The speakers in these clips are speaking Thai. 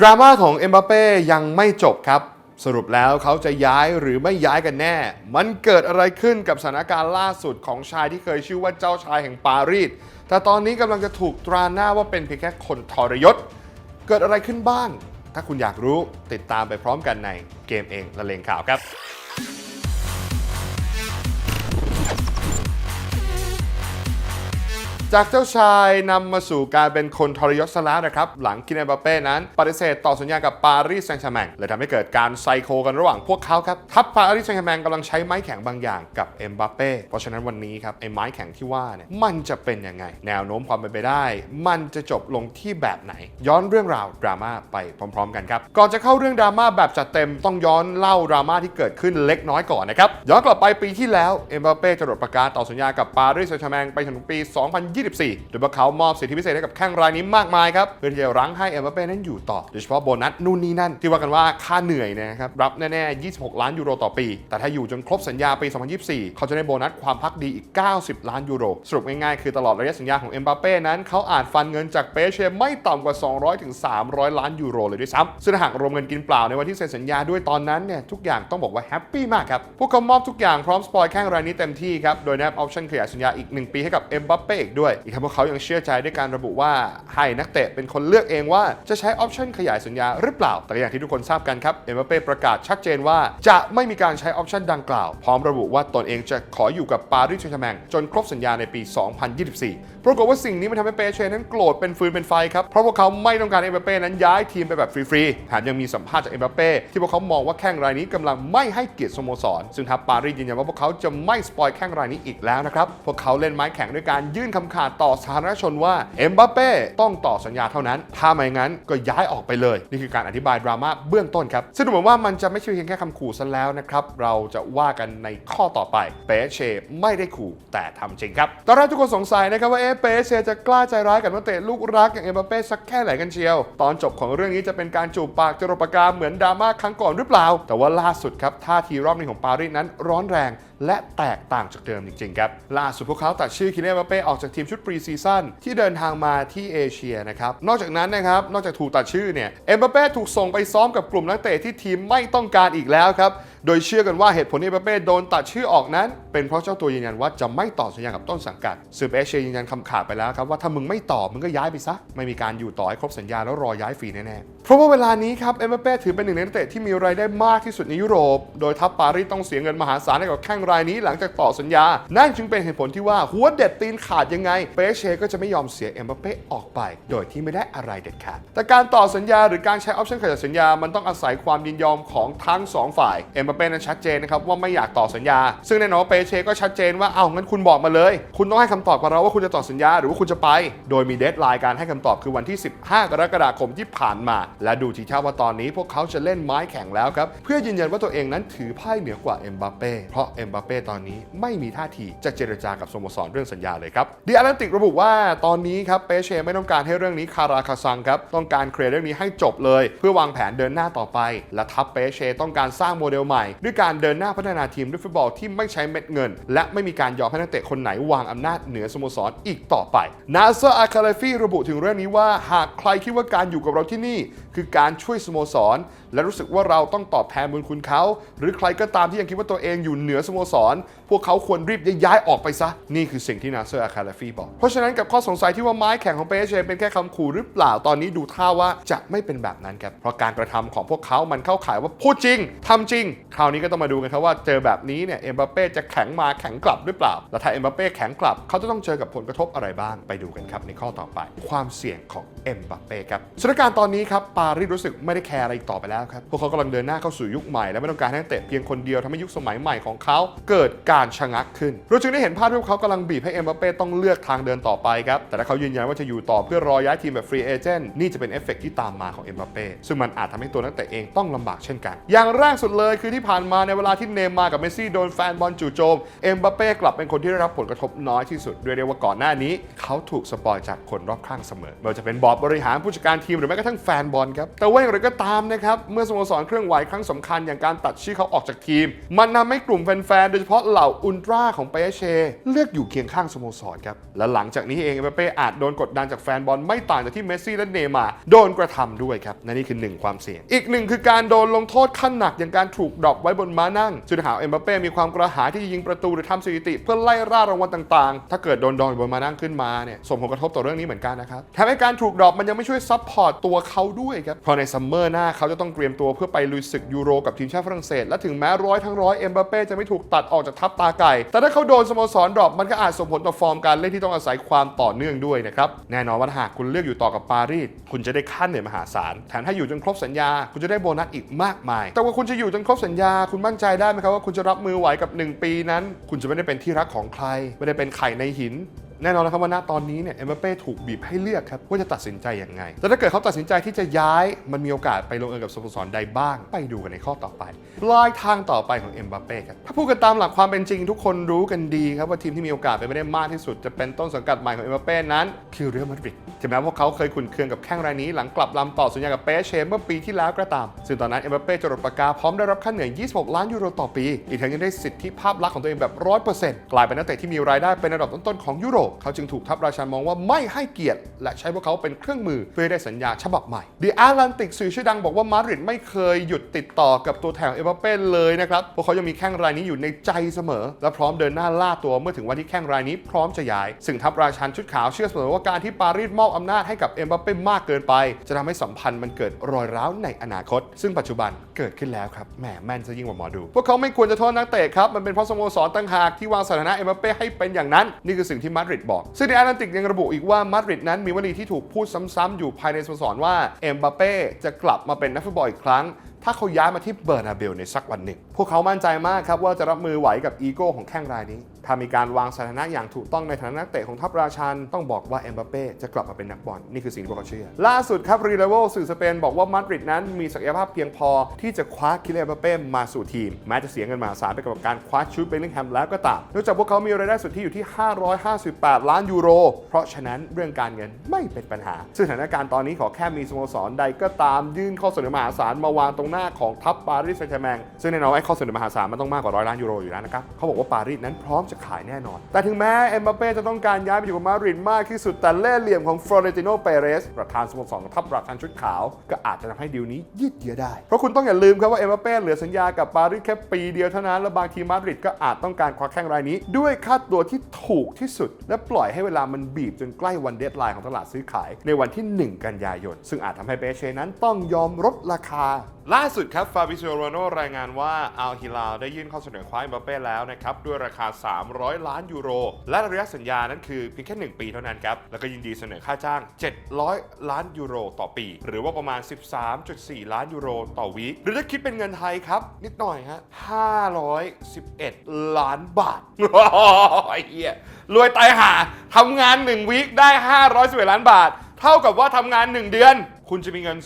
ดราม่าของเอ็มบัปเป้ยังไม่จบครับ สรุปแล้วเขาจะย้ายหรือไม่ย้ายกันแน่ มันเกิดอะไรขึ้นกับสถานการณ์ล่าสุดของชายที่เคยชื่อว่าเจ้าชายแห่งปารีสแต่ตอนนี้กำลังจะถูกตราหน้าว่าเป็นเพียงแค่คนทรยศ เกิดอะไรขึ้นบ้าง ถ้าคุณอยากรู้ติดตามไปพร้อมกันในเกมเองละเลงข่าวครับ จากเจ้าชายนำมาสู่การเป็นคนทรยศซะแล้วนะครับ หลังกินเอมบัปเป้นั้น ปฏิเสธต่อสัญญากับปารีสแซงต์แชร์แมงเลยทำให้เกิดการไซโคกันระหว่างพวกเขาครับ ทัพปารีสแซงต์แชร์แมงกำลังใช้ไม้แข็งบางอย่างกับเอ็มบัปเป้เพราะฉะนั้นวันนี้ครับไอ้ไม้แข็งที่ว่าเนี่ยมันจะเป็นยังไง แนวโน้มความเป็นไปได้ มันจะจบลงที่แบบไหน ย้อนเรื่องราวดราม่าไปพร้อม ๆ กันครับก่อนจะเข้าเรื่องดราม่าแบบจัดเต็มต้องย้อนเล่าดราม่าที่เกิดขึ้นเล็กน้อยก่อนนะครับย้อนกลับไปปีที่แล้วเอ็มบัปเป้จะหลดประกาศต่อสัญญากับปารีสแซงต์แชร์แมงไปถึงปี2024 โดยพวกเขามอบสิทธิพิเศษให้กับแข้งรายนี้มากมายครับ เพื่อที่จะรั้งให้เอ็มบัปเป้นั้นอยู่ต่อ โดยเฉพาะโบนัสนู่นนี่นั่น ที่ว่ากันว่าค่าเหนื่อยนะครับ รับแน่ๆ 26 ล้านยูโรต่อปี แต่ถ้าอยู่จนครบสัญญาปี 2024 เขาจะได้โบนัสความพักดีอีก 90 ล้านยูโร สรุปง่ายๆ คือตลอดระยะสัญญาของเอ็มบัปเป้นั้นเขาอาจฟันเงินจากเปเช่ไม่ต่ำกว่า 200ถึง300 ล้านยูโรเลยด้วยซ้ำซึ่งหากรวมเงินกินเปล่าในวันที่เซ็นสัญญาด้วยตอนนั้นเนี่ยทุกอย่างต้องบอกว่าแฮปปี้มากครับพวกเขามอบทุกอย่างพร้อมสปอยแข้งรายนี้เต็มที่ครับโดยแนบออปชั่นขยายสัญญาอีกหนึ่งปีให้กับเอ็มบัปเป้อีกด้วยอีกทั้งพวกเขายังเชื่อใจด้วยการระบุว่าให้นักเตะเป็นคนเลือกเองว่าจะใช้ออปชันขยายสัญญาหรือเปล่า แต่อย่างที่ทุกคนทราบกันครับ เอ็มบัปเป้ประกาศชัดเจนว่าจะไม่มีการใช้ออปชันดังกล่าว พร้อมระบุว่าตนเองจะขออยู่กับปารีสแซงต์แชร์แมงจนครบสัญญาในปี 2024 ปรากฏว่าสิ่งนี้มันทำให้เปเช่นั้นโกรธเป็นฟืนเป็นไฟครับ เพราะพวกเขาไม่ต้องการเอ็มบัปเป้นั้นย้ายทีมไปแบบฟรีๆ แถมยังมีสัมภาษณ์จากเอ็มบัปเป้ที่พวกเขามองว่าแข้งรายนี้กำลังไม่ให้เกียรติสโมสร ซึ่งทัพปารีสยืนยันว่าพวกเขาจะไม่สปอยแข้งรายนี้อีกแล้วนะครับ พวกเขาเล่นไม้แข็งด้วยการยื่นคำขาดต่อสาธารณชนว่าเอ็มบัปเป้ต้องต่อสัญญาเท่านั้น ถ้าไม่งั้นก็ย้ายออกไปเลย นี่คือการอธิบายดราม่าเบื้องต้นครับซึ่งดูเหมือนว่ามันจะไม่ใช่เพียงแค่คำขู่ซะแล้วนะครับ เราจะว่ากันในข้อต่อไปเปเชไม่ได้ขู่แต่ทำจริงครับ ตอนแรกทุกคนสงสัยนะครับว่าเอ๊ะเปเชจะกล้าใจร้ายกับนักเตะลูกรักอย่างเอ็มบัปเป้สักแค่ไหนกันเชียว ตอนจบของเรื่องนี้จะเป็นการจูบปากจรปากาเหมือนดราม่าครั้งก่อนหรือเปล่า แต่ว่าล่าสุดครับท่าทีรอบนี้ของปารีสนั้นร้อนแรงและแตกต่างจากเดิมจริงๆครับล่าสุดพวกเขาตัดชื่อคิเนมบัปเป้ออกจากทีมชุดปรีซีซั่นที่เดินทางมาที่เอเชียนะครับนอกจากนั้นนะครับนอกจากถูกตัดชื่อเนี่ยเอ็มบัปเป้ถูกส่งไปซ้อมกับกลุ่มนักเตะที่ทีมไม่ต้องการอีกแล้วครับ โดยเชื่อกันว่าเหตุผลที่เอ็มบัปเป้โดนตัดชื่อออกนั้น เป็นเพราะเจ้าตัวยืนยันว่าจะไม่ต่อสัญญากับต้นสังกัดซึ่งเอเชียยืนยันคำขาดไปแล้วครับว่าถ้ามึงไม่ต่อมึงก็ย้ายไปซะไม่มีการอยู่ต่อให้ครบสัญญาแล้วรอย้ายฟรีแน่ๆเพราะว่าเวลานี้ครับเอ็มบัปเป้ถือเป็นหนึ่งในนักเตะที่มีรายได้มากที่สุดในยุโรป โดยทัพปารีสต้องเสียเงินมหาศาลให้กับแข้งรายนี้หลังจากต่อสัญญา นั่นจึงเป็นเหตุผลที่ว่าหัวเด็ดตีนขาดยังไงเปเชก็จะไม่ยอมเสียเอ็มบัปเป้ออกไป โดยที่ไม่ได้อะไรเด็ดขาดแต่การต่อสัญญาหรือการใช้ออปชั่นขยายสัญญามันต้องอาศัยความยินยอมของทั้งสองฝ่ายเอ็มบเป้นั้นชัดเจนนะครับว่าไม่อยากต่อสัญญา ซึ่งแน่นอนเปเชก็ชัดเจนว่าเอ้างั้นคุณบอกมาเลย คุณต้องให้คำตอบกับเราว่าคุณจะต่อสัญญาหรือว่าคุณจะไป โดยมีเดทไลน์การให้คำตอบคือวันที่ 15 กรกฎาคมที่ผ่านมา และดูทีท่าว่าตอนนี้พวกเขาจะเล่นไม้แข็งแล้วครับเพื่อยืนยันว่าตัวเองนั้นถือไพ่เหนือกว่าเอ็มบัปเป้เพราะเอ็มบัปเป้ตอนนี้ไม่มีท่าทีจะเจรจากับสโมสรเรื่องสัญญาเลยครับดีอาร์แลนติกระบุว่าตอนนี้ครับเปเช่ไม่ต้องการให้เรื่องนี้คาราคาซังครับต้องการเคลียร์เรื่องนี้ให้จบเลย เพื่อวางแผนเดินหน้าต่อไป และทัพเปเช่ต้องการสร้างโมเดลใหม่ด้วยการเดินหน้าพัฒนาทีมด้วยฟุตบอลที่ไม่ใช้เม็ดเงิน และไม่มีการยอมให้นักเตะคนไหนวางอำนาจเหนือสโมสรอีกต่อไป นาเซอร์อาคาเลฟีระบุถึงเรื่องนี้ว่าหากใครคิดว่าการอยู่กับเราที่นี่ คือการช่วยสโมสร และรู้สึกว่าเราต้องตอบแทนบุญคุณเขา หรือใครก็ตามที่ยังคิดว่าตัวเองอยู่เหนือสโมสร พวกเขาควรรีบย้ายออกไปซะ นี่คือสิ่งที่นาเซอร์อาคาเลฟีบอก เพราะฉะนั้นกับข้อสงสัยที่ว่าไม้แข็งของเปเชเป็นแค่คำขู่หรือเปล่าตอนนี้ดูท่าว่าจะไม่เป็นแบบนั้นครับเพราะการกระทำของพวกเขามันเข้าข่ายว่าพูดจริงทำจริงคราวนี้ก็ต้องมาดูกันครับว่าเจอแบบนี้เนี่ยเอ็มบัปเป้จะแข็งมาแข็งกลับหรือเปล่า และถ้าเอ็มบัปเป้แข็งกลับเขาจะต้องเจอกับผลกระทบอะไรบ้างไปดูกันครับในข้อต่อไป ความเสี่ยงของเอ็มบัปเป้ครับสถานการณ์ตอนนี้ครับปารีสรู้สึกไม่ได้แคร์อะไรอีกต่อไปแล้วครับพวกเขากำลังเดินหน้าเข้าสู่ยุคใหม่และไม่ต้องการให้นักเตะเพียงคนเดียวทำให้ยุคสมัยใหม่ของเขาเกิดการชะงักขึ้นเราจึงได้เห็นภาพที่พวกเขากำลังบีบให้เอ็มบัปเป้ต้องเลือกทางเดินต่อไปครับแต่ถ้าเขายืนยันว่าจะอยู่ต่อเพื่อรอย้ายทีมแบบฟรีเอเจนต์นี่จะเป็นเอฟเฟกต์ที่ตามมาของเอ็มบัปเป้ซึ่งมันอาจทำให้ตัวนักเตะเองต้องลำบากเช่นกัน อย่างแรกสุดเลยคือที่ผ่านมาในเวลาที่เนมากับเมสซี่โดนแฟนบอลจู่โจม เอ็มบัปเป้กลับเป็นคนที่ได้รับผลกระทบน้อยที่สุดด้วยเรียกว่าก่อนหน้านี้ เขาถูกสปอยจากคนรอบข้างเสมอไม่ว่าจะเป็นบอร์ดบริหารผู้จัดการทีมหรือแม้กระทั่งแฟนบอลครับแต่ว่าอย่างไรก็ตามนะครับเมื่อสโมสรเครื่องไหวครั้งสำคัญอย่างการตัดชื่อเขาออกจากทีม มันทำให้กลุ่มแฟนๆโดยเฉพาะเหล่าอุลตร้าของเปเชเลือกอยู่เคียงข้างสโมสรครับและหลังจากนี้เองเอ็มบัปเป้อาจโดนกดดันจากแฟนบอลไม่ต่างจากที่เมสซี่และเนมาโดนกระทำด้วยครับและนี่คือหนึ่งความเสี่ยง อีกหนึ่งคือการโดนลงโทษขั้นหนักอย่างการถูกดรอปไว้บนม้านั่งซึ่งหากเอ็มบัปเป้มีความกระหายที่จะยิงประตูหรือทำสถิติ เพื่อไล่ล่ารางวัลต่างๆ ถ้าเกิดโดนดองอยู่บนม้านั่งขึ้นมาเนี่ยส่งผลกระทบต่อเรื่องนี้เหมือนกันนะครับแถมให้การถูกดรอปมันยังไม่ช่วยซัพพอร์ตตัวเขาด้วยครับเพราะในซัมเมอร์หน้าเขาจะต้องเตรียมตัวเพื่อไปลุยศึกยูโรกับทีมชาติฝรั่งเศสและถึงแม้ร้อยทั้งร้อยเอ็มบัปเป้จะไม่ถูกตัดออกจากทัพตาไก่ แต่ถ้าเขาโดนสโมสรดรอปมันก็อาจส่งผลต่อฟอร์มการเล่นที่ต้องอาศัยความต่อเนื่องด้วยนะครับแน่นอนว่าหากคุณเลือกอยู่ต่อกับปารีสคุณจะได้ค่าเหนื่อยมหาศาลแถมถ้าอยู่จนครบสัญญา คุณจะได้โบนัสอีกมากมาย แต่ว่าคุณจะอยู่จนครบสัญญาคุณมั่นใจได้ไหมครับว่าคุณจะรับมือไหวกับ 1 ปีนั้น คุณจะไม่ได้เป็นที่รักของใคร ไม่ได้เป็นไข่ในหินแน่นอนนะครับว่าณตอนนี้เนี่ยเอ็มบัปเป้ถูกบีบให้เลือกครับว่าจะตัดสินใจอย่างไง แต่ถ้าเกิดเขาตัดสินใจที่จะย้าย มันมีโอกาสไปลงเอยกับสโมสรใดบ้าง ไปดูกันในข้อต่อไปปลายทางต่อไปของเอ็มบัปเป้ครับถ้าพูดกันตามหลักความเป็นจริงทุกคนรู้กันดีครับว่าทีมที่มีโอกาสเป็นไปได้มากที่สุดจะเป็นต้นสังกัดใหม่ของเอ็มบัปเป้นั้นคือเรอัลมาดริดถึงแม้ว่าเขาเคยขุนเคืองกับแข้งรายนี้หลังกลับลำต่อสัญญากับเปเชเมื่อปีที่แล้วก็ตาม ซึ่งตอนนั้นเอ็มบัปเป้จรดปากกาพร้อมได้รับค่าเหนื่อย 26 ล้านยูโรต่อปี อีกทั้งยังได้สิทธิภาพลักษณ์ของตัวเองแบบ 100%กลายเป็นนักเตะที่มีรายได้เป็นระดับต้นๆของยุโรปเขาจึงถูกทัพราชันมองว่าไม่ให้เกียรติ และใช้พวกเขาเป็นเครื่องมือเพื่อได้สัญญาฉบับใหม่ The Atlantic สื่อชื่อดังบอกว่ามาดริดไม่เคยหยุดติดต่อกับตัวแทนของเอ็มบัปเป้เลยนะครับพวกเขายังมีแข้งรายนี้อยู่ในใจเสมอ และพร้อมเดินหน้าล่าตัวเมื่อถึงวันที่แข้งรายนี้พร้อมจะย้าย ซึ่งทัพราชันชุดขาวเชื่อเสมอว่าการที่ปารีสมอบอำนาจให้กับเอ็มบัปเป้มากเกินไป จะทำให้สัมพันธ์มันเกิดรอยร้าวในอนาคต ซึ่งปัจจุบันเกิดขึ้นแล้วครับแหมแม่นซะยิ่งกว่าหมอดู พวกเขาไม่ควรจะโทษนักเตะครับมันเป็นเพราะสโมสรต่างหากที่วางสถานะเอ็มบัปเป้ให้เป็นอย่างนั้น นี่คือสิ่งที่มาดริดบอก ซึ่งในแอตแลนติกยังระบุอีกว่ามาดริดนั้นมีวลีที่ถูกพูดซ้ำๆอยู่ภายในสโมสรว่าเอ็มบัปเป้จะกลับมาเป็นนักฟุตบอลอีกครั้ง ถ้าเขาย้ายมาที่เบอร์นาเบลในสักวันหนึ่ง พวกเขามั่นใจมากครับว่าจะรับมือไหวกับอีโก้ของแข้งรายนี้ ถ้ามีการวางสถานะอย่างถูกต้องในฐานะนักเตะของทัพราชัน ต้องบอกว่าเอ็มบัปเป้จะกลับมาเป็นนักบอลนี่คือสิ่งที่พวกเขาเชื่อ ล่าสุดครับรีเลเวลสื่อสเปนบอกว่ามาดริดนั้นมีศักยภาพเพียงพอที่จะคว้าคิเลเอ็มบัปเป้มาสู่ทีม แม้จะเสียเงินมหาศาลไปกับการคว้าชูดเบลลิงแฮมแล้วก็ตามนองจากพวกเขามีรายได้สุทธิอยู่ที่ 558 ล้านยูโร เพราะฉะนั้นเรื่องการเงินไม่เป็นปัญหาซึ่งสถานการณ์ตอนนี้ขอแค่มีสโมสรใดก็ตามยื่นข้อเสนอมหาศาลมาวางตรงหน้าของทัพปารีสแซงต์แชร์แมงซึ่งแน่นอนไอ้ข้อเสนอมหาศาลมันต้องมากกว่าร้อยล้านยูโรอยู่แล้วนะครับเขาบอกว่าปารีสนั้นพร้อมจะขายแน่นอน แต่ถึงแม้เอ็มบัปเป้จะต้องการย้ายไปอยู่กับมาดริดมากที่สุดแต่เล่ห์เหลี่ยมของฟลอเรนติโนเปเรสประธานสโมสรของทัพระธานชุดขาว ก็อาจจะทำให้ดีลนี้ยืดเยื้อได้ เพราะคุณต้องอย่าลืมครับว่าเอ็มบัปเป้เหลือสัญญากับปารีสแค่ปีเดียวเท่านั้นและบางทีมาดริดก็อาจต้องการคว้าแข้งรายนี้ ด้วยค่าตัวที่ถูกที่สุด และปล่อยให้เวลามันบีบจนใกล้วันเดดไลน์ของตลาดซื้อขาย ในวันที่ 1 กันยายน ซึ่งอาจทำให้เปเช่นั้นต้องยอมลดราคา ล่าสุดครับฟาบิ i ิโอโรโนรายงานว่าอัลฮิลาลได้ยื่นข้อเสนอคว้าเอ็มบัปเป้แล้วนะครับ ด้วยราคา 300 ล้านยูโร และระยะสัญญานั้นคือเพียงแค่ 1 ปีเท่านั้นครับ แล้วก็ยินดีเสนอค่าจ้าง 700 ล้านยูโรต่อปี หรือว่าประมาณ 13.4 ล้านยูโรต่อวีคหรือถ้าคิดเป็นเงินไทยครับ นิดหน่อยฮะ511 ล้านบาทโอ้ยเฮียรวยตายหาทำงาน 1วีคได้ 511 ล้านบาท เท่ากับว่าทำงาน 1 เดือน คุณจะมีเงิน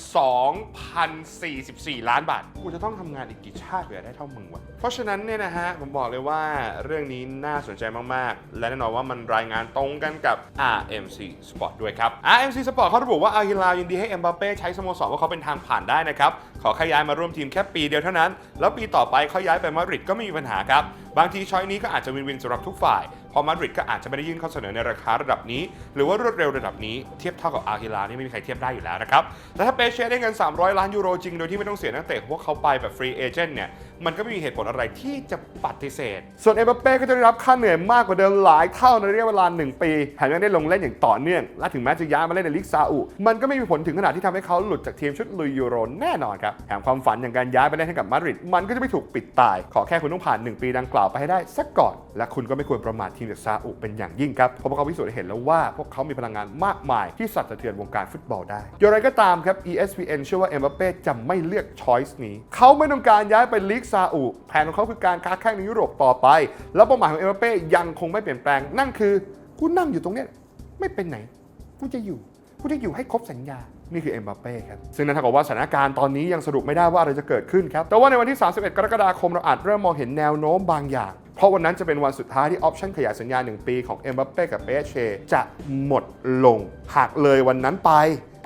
2,044 ล้านบาท กูจะต้องทำงานอีกกี่ชาติเพื่อได้เท่ามึงวะ เพราะฉะนั้นเนี่ยนะฮะ ผมบอกเลยว่าเรื่องนี้น่าสนใจมาก ๆ และแน่นอนว่ามันรายงานตรงกันกับ RMC Sport ด้วยครับ RMC Sport เขาระบุว่าอาฮิลายินดีให้เอ็มบัปเป้ใช้สโมสรว่าเขาเป็นทางผ่านได้นะครับขอแค่ย้ายมาร่วมทีมแค่ปีเดียวเท่านั้น แล้วปีต่อไปเขาย้ายไปมาดริดก็ไม่มีปัญหาครับ บางทีช้อยนี้ก็อาจจะวินวินสำหรับทุกฝ่ายเพอมาดริดก็อาจจะไม่ได้ยื่นข้อเสนอในราคาระดับนี้ หรือว่ารวดเร็วระดับนี้เทียบเท่ากับอาร์ฮิลานี่ไม่มีใครเทียบได้อยู่แล้วนะครับแต่ถ้าเปเช่ได้เงิน 300 ล้านยูโรจริงโดยที่ไม่ต้องเสียนักเตะพวกเขาไปแบบฟรีเอเจนต์เนี่ยมันก็ไม่มีเหตุผลอะไรที่จะปฏิเสธ ส่วนเอ็มบัปเป้ก็จะได้รับค่าเหนื่อยมากกว่าเดิมหลายเท่าในระยะเวลา 1 ปีแถมยังได้ลงเล่นอย่างต่อเนื่อง และถึงแม้จะย้ายมาเล่นในลีกซาอุมันก็ไม่มีผลถึงขนาดที่ทำให้เขาหลุดจากทีมชุดลุยยูโรแน่นอนครับแถมความฝันอย่างการย้ายไปเล่นให้กับมาดริดมันก็จะไม่ถูกปิดตาย ขอแค่คุณต้องผ่าน 1 ปีดังกล่าวไปให้ได้สักก่อน และคุณก็ไม่ควรประมาททีมจากซาอุเป็นอย่างยิ่งครับเพราะพวกเขาพิสูจน์เห็นแล้วว่า พวกเขามีพลังงานมากมายที่สั่นสะเทือนวงการฟุตบอลได้อย่างไรก็ตามครับ ESPN เชื่อว่าเอ็มบัปเป้จะไม่เลือกช้อยส์นี้เขาไม่ต้องการย้ายไปลีกซาอุแผนของเขาคือการค้าแข่งในยุโรปต่อไป แล้วเป้าหมายของเอ็มบัปเป้ยังคงไม่เปลี่ยนแปลงนั่นคือกูนั่งอยู่ตรงเนี้ยไม่เป็นไหนกูจะอยู่ กูจะอยู่ให้ครบสัญญา นี่คือเอ็มบัปเป้ครับ ซึ่งนั่นเท่ากับว่าสถานการณ์ตอนนี้ยังสรุปไม่ได้ว่าอะไรจะเกิดขึ้นครับ แต่ว่าในวันที่ 31 กรกฎาคมเราอาจเริ่มมองเห็นแนวโน้มบางอย่าง เพราะวันนั้นจะเป็นวันสุดท้ายที่ออปชั่นขยายสัญญา 1 ปีของเอ็มบัปเป้กับเปเชจะหมดลง หากเลยวันนั้นไป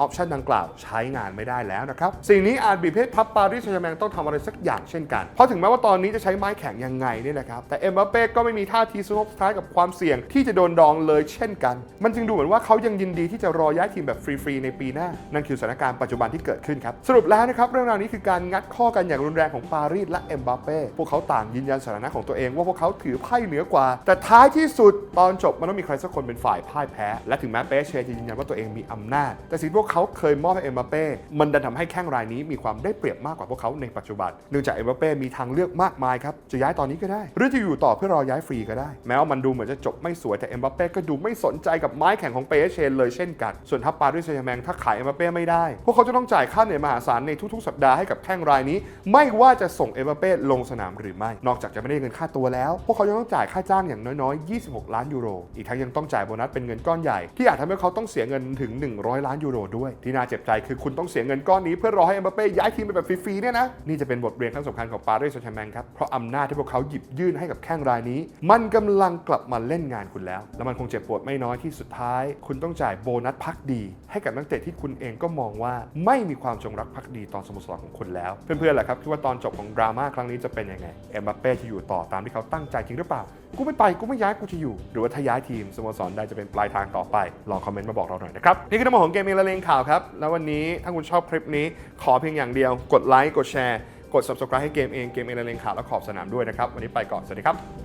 ออปชันดังกล่าวใช้งานไม่ได้แล้วนะครับ สิ่งนี้อาจบีบให้ทัพปารีสแซงต์แชร์แมงต้องทำอะไรสักอย่างเช่นกัน เพราะถึงแม้ว่าตอนนี้จะใช้ไม้แข็งยังไงเนี่ยนะครับ แต่เอ็มบัปเป้ก็ไม่มีท่าทีสู้รบสุดท้ายกับความเสี่ยงที่จะโดนดองเลยเช่นกัน มันจึงดูเหมือนว่าเขายังยินดีที่จะรอย้ายทีมแบบฟรีๆในปีหน้า นั่นคือสถานการณ์ปัจจุบันที่เกิดขึ้นครับ สรุปแล้วนะครับเรื่องราวนี้คือการงัดข้อกันอย่างรุนแรงของปารีสและเอ็มบัปเป้ พวกเขาต่างยืนยันสถานะของตัวเองว่าพวกเขาถือไพ่เหนือกว่า แต่ท้ายที่สุดตอนจบมันต้องมีใครสักคนเป็นฝ่ายพ่ายแพ้ และถึงแม้เปเชจะยืนยันว่าตัวเองมีอำนาจ แต่สิ่งที่พวกเขาเคยมอบให้เอ็มบัปเป้ มันดันทำให้แข้งรายนี้มีความได้เปรียบมากกว่าพวกเขาในปัจจุบัน เนื่องจากเอ็มบัปเป้มีทางเลือกมากมายครับ จะย้ายตอนนี้ก็ได้ หรือจะอยู่ต่อเพื่อรอย้ายฟรีก็ได้ แม้ว่ามันดูเหมือนจะจบไม่สวยแต่เอ็มบัปเป้ก็ดูไม่สนใจกับไม้แข็งของเปเชนเลยเช่นกัน ส่วนทัพปารีสแซงต์แชร์แมงถ้าขายเอ็มบัปเป้ไม่ได้ พวกเขาจะต้องจ่ายค่าเหนื่อยมหาศาลในทุกๆ สัปดาห์ให้กับแข้งรายนี้ ไม่ว่าจะส่งเอ็มบัปเป้ลงสนามหรือไม่ นอกจากจะไม่ได้เงินค่าตัวแล้ว พวกเขายังต้องจ่ายค่าจ้างอย่างน้อยๆ 26 ล้านยูโร อีกทั้งยังต้องจ่ายโบนัสเป็นเงินก้อนใหญ่ที่อาจทำให้เขาต้องเสียเงินถึง 100 ล้านยูโรด้วย ที่น่าเจ็บใจคือคุณต้องเสียเงินก้อนนี้เพื่อรอให้เอ็มบัปเป้ย้ายทีมไปแบบฟรีๆเนี่ยนะนี่จะเป็นบทเรียนครั้งสำคัญของปารีสแซงต์แชร์แมงครับเพราะอำนาจที่พวกเขาหยิบยื่นให้กับแข้งรายนี้ มันกำลังกลับมาเล่นงานคุณแล้ว แล้วมันคงเจ็บปวดไม่น้อยที่สุดท้าย คุณต้องจ่ายโบนัสพักดี ให้กับนักเตะที่คุณเองก็มองว่าไม่มีความจงรักภักดีต่อสโมสรของคุณแล้ว เพื่อนๆแหละครับคิดว่าตอนจบของดราม่าครั้งนี้จะเป็นยังไงเอ็มบัปเป้จะอยู่ต่อตามที่เขาตั้งใจจริงหรือเปล่ากูไม่ไปกูไม่ย้ายกูจะอยู่ หรือว่าถ้าย้ายทีมสโมสรใดจะเป็นปลายทางต่อไปลองคอมเมนต์มาบอกเราหน่อยนะครับนี่คือทั้งหมดของเกมเองลเลงข่าวครับ แล้ววันนี้ถ้าคุณชอบคลิปนี้ขอเพียงอย่างเดียว กดไลค์กดแชร์ กด subscribe ให้เกมเองเกมเองละเลงข่าวและขอบสนามด้วยนะครับ วันนี้ไปก่อน สวัสดีครับ